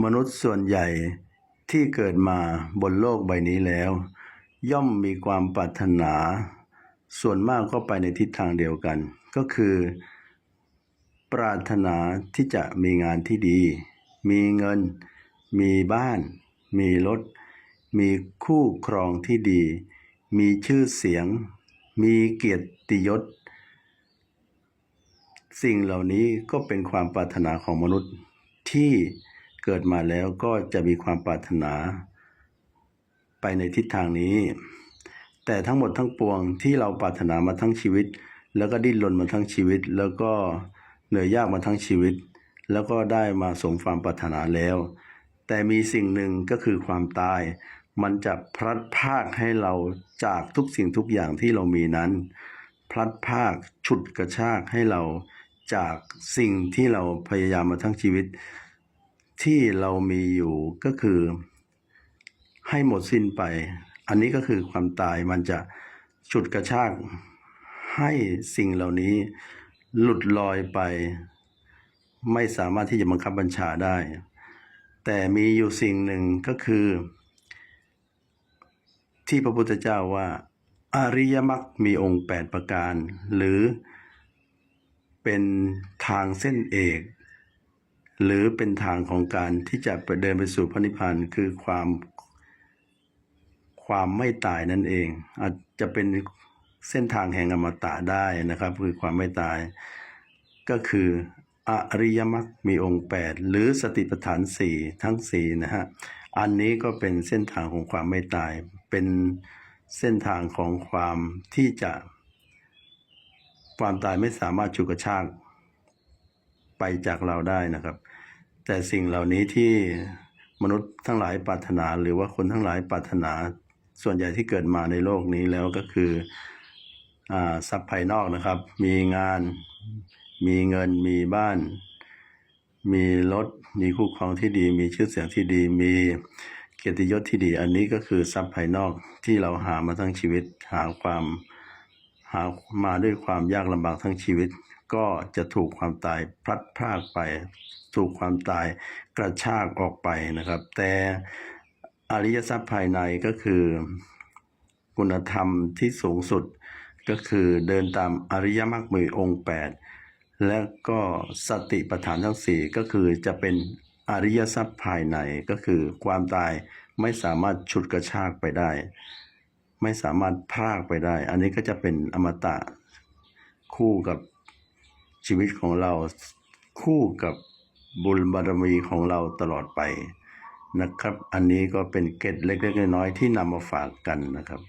มนุษย์ส่วนใหญ่ที่เกิดมาบนโลกใบนี้แล้ว ย่อมมีความปรารถนา ส่วนมากก็ไปในทิศทางเดียวกัน ก็คือ ปรารถนาที่จะมีงานที่ดี มีเงิน มีบ้าน มีรถ มีคู่ครองที่ดี มีชื่อเสียง มีเกียรติยศ สิ่งเหล่านี้ก็เป็นความปรารถนาของมนุษย์ที่ เกิดมาแล้วก็จะมีความปรารถนา ไปในทิศทางนี้ แต่ทั้งหมดทั้งปวงที่เราปรารถนามาทั้งชีวิต แล้วก็ดิ้นรนมาทั้งชีวิต แล้วก็เหนื่อยยากมาทั้งชีวิต แล้วก็ได้มาสมความปรารถนาแล้ว แต่มีสิ่งหนึ่งก็คือความตาย มันจะพลัดพรากให้เราจากทุกสิ่งทุกอย่างที่เรามีนั้น พลัดพรากฉุดกระชากให้เราจากสิ่งที่เราพยายามมาทั้งชีวิต ที่เรามีอยู่ก็คือให้หมดสิ้นไป อันนี้ก็คือความตายมันจะฉุดกระชากให้สิ่งเหล่านี้หลุดลอยไป ไม่สามารถที่จะบังคับบัญชาได้ แต่มีอยู่สิ่งหนึ่งก็คือ ที่พระพุทธเจ้าว่า อริยมรรคมีองค์ 8 ประการ หรือเป็นทางเส้นเอก หรือเป็นทางของการที่จะไปเดินไปสู่พระนิพพานคือความความไม่ตายนั่นเอง อาจจะเป็นเส้นทางแห่งอมตะได้นะครับ คือความไม่ตาย ก็คืออริยมรรคมีองค์ 8 หรือสติปัฏฐาน 4 ทั้ง4นะฮะอันนี้ก็เป็นเส้นทางของความไม่ตาย เป็นเส้นทางของความที่จะ ความตายไม่สามารถฉุดกระชาก ไปจากเราได้นะครับ แต่สิ่งเหล่านี้ที่มนุษย์ทั้งหลายปรารถนา หรือว่าคนทั้งหลายปรารถนา ส่วนใหญ่ที่เกิดมาในโลกนี้แล้วก็คืออ่าทรัพย์ภายนอกนะครับ มีงาน มีเงิน มีบ้าน มีรถ มีคู่ครองที่ดี มีชื่อเสียงที่ดี มีเกียรติยศที่ดี อันนี้ก็คือทรัพย์ภายนอกที่เราหามาทั้งชีวิต หาความหามาด้วยความยากลำบากทั้งชีวิต ก็จะถูกความตายพลัดพรากไป ถูกความตายกระชากออกไปนะครับ แต่อริยทรัพย์ภายในก็คือคุณธรรมที่สูงสุดก็คือเดินตามอริยมรรคมีองค์ 8 และก็สติปัฏฐานทั้ง 4 ก็คือจะเป็นอริยทรัพย์ภายในก็คือความตายไม่สามารถฉุดกระชากไปได้ ไม่สามารถพรากไปได้ อันนี้ก็จะเป็นอมตะคู่กับ ชีวิตของเราคู่กับบุญบารมีของเราตลอดไปนะครับ อันนี้ก็เป็นเกร็ดเล็กๆน้อยๆที่นำมาฝากกันนะครับ